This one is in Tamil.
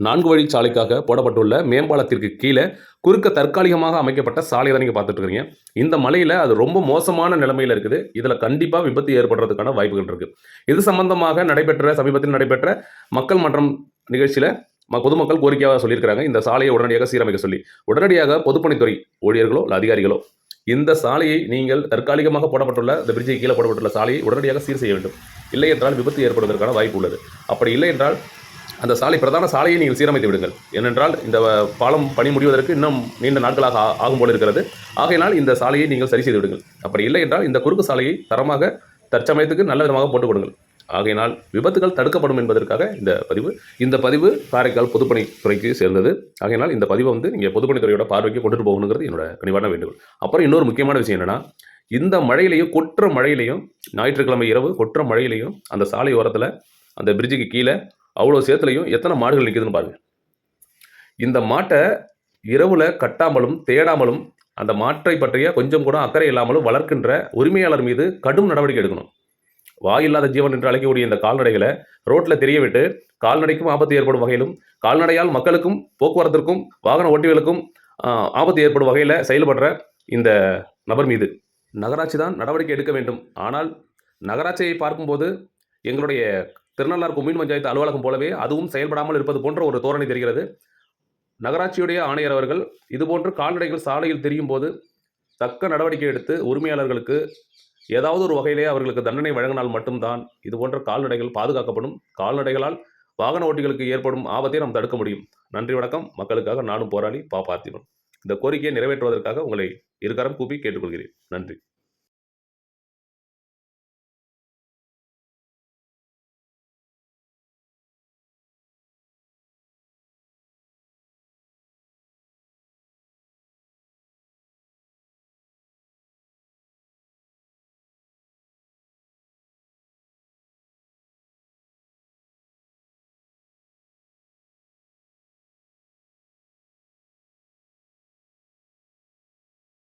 நான்கு வழி சாலைக்காக போடப்பட்டுள்ள மேம்பாலத்திற்கு கீழே குறுக்க தற்காலிகமாக அமைக்கப்பட்ட சாலையை தான் நீங்கள் பார்த்துட்டு இருக்கீங்க. இந்த மலையில் அது ரொம்ப மோசமான நிலைமையில் இருக்குது. இதில் கண்டிப்பாக விபத்து ஏற்படுறதுக்கான வாய்ப்புகள் இருக்குது இது சம்பந்தமாக நடைபெற்ற சமீபத்தில் நடைபெற்ற மக்கள் மன்றம் நிகழ்ச்சியில் ம- பொதுமக்கள் கோரிக்கையாக சொல்லியிருக்கிறாங்க. இந்த சாலையை உடனடியாக சீரமைக்க சொல்லி. உடனடியாக பொதுப்பணித்துறை ஊழியர்களோ இல்லை அதிகாரிகளோ இந்த சாலையை நீங்கள் தற்காலிகமாக போடப்பட்டுள்ள இந்த பிரிட்ஜை கீழே போடப்பட்டுள்ள சாலையை உடனடியாக சீர் செய்ய வேண்டும். இல்லை என்றால் விபத்து ஏற்படுவதற்கான வாய்ப்பு உள்ளது. அப்படி இல்லை என்றால் அந்த சாலை பிரதான சாலையை நீங்கள் சீரமைத்து விடுங்கள். ஏனென்றால் இந்த பாலம் பணி முடிவதற்கு இன்னும் நீண்ட நாட்களாக ஆகும் போல இருக்கிறது. ஆகையினால் இந்த சாலையை நீங்கள் சரி செய்து விடுங்கள். அப்படி இல்லை என்றால் இந்த குறுக்கு சாலையை தரமாக தற்சமயத்துக்கு நல்ல விதமாக போட்டுக் கொடுங்கள். ஆகையினால் விபத்துகள் தடுக்கப்படும் என்பதற்காக இந்த பதிவு. இந்த பதிவு காரைக்கால் பொதுப்பணித்துறைக்கு சேர்ந்தது. ஆகையினால் இந்த பதிவை வந்து நீங்கள் பொதுப்பணித்துறையோட பார்வைக்கு கொண்டுட்டு போகணுங்கிறது என்னோட கனிவான வேண்டுகோள். அப்புறம் இன்னொரு முக்கியமான விஷயம் என்னன்னா இந்த மழையிலையும் கொற்ற மழையிலையும் ஞாயிற்றுக்கிழமை இரவு கொற்ற மழையிலையும் அந்த சாலை ஓரத்தில் அந்த பிரிட்ஜுக்கு கீழே அவ்வளோ சேத்துலையும் எத்தனை மாடுகள் நிற்குதுன்னு பாருங்க. இந்த மாட்டை இரவில் கட்டாமலும் தேடாமலும் அந்த மாட்டை பற்றிய கொஞ்சம் கூட அக்கறை இல்லாமலும் வளர்க்கின்ற உரிமையாளர் மீது கடும் நடவடிக்கை எடுக்கணும். வாயில்லாத ஜீவன் என்று அழைக்கக்கூடிய இந்த கால்நடைகளை ரோட்டில் தெரிய விட்டு கால்நடைக்கும் ஆபத்து ஏற்படும் வகையிலும் கால்நடையால் மக்களுக்கும் போக்குவரத்திற்கும் வாகன ஓட்டிகளுக்கும் ஆபத்து ஏற்படும் வகையில் செயல்படுற இந்த நபர் மீது. நகராட்சி தான் நடவடிக்கை எடுக்க வேண்டும். ஆனால் நகராட்சியை பார்க்கும்போது எங்களுடைய திருநள்ளார் கொம்யூன் பஞ்சாயத்து அலுவலகம் போலவே அதுவும் செயல்படாமல் இருப்பது போன்ற ஒரு தோரணை தெரிகிறது. நகராட்சியுடைய ஆணையர் அவர்கள் இதுபோன்று கால்நடைகள் சாலையில் தெரியும் போது தக்க நடவடிக்கை எடுத்து உரிமையாளர்களுக்கு ஏதாவது ஒரு வகையிலே அவர்களுக்கு தண்டனை வழங்கினால் மட்டும்தான் இதுபோன்ற கால்நடைகள் பாதுகாக்கப்படும். கால்நடைகளால் வாகன ஓட்டிகளுக்கு ஏற்படும் ஆபத்தை நாம் தடுக்க முடியும். நன்றி வணக்கம். மக்களுக்காக நானும் போராளி பா. பார்த்திபன். இந்த கோரிக்கையை நிறைவேற்றுவதற்காக உங்களை இருகரம் கூப்பி கேட்டுக்கொள்கிறேன். நன்றி.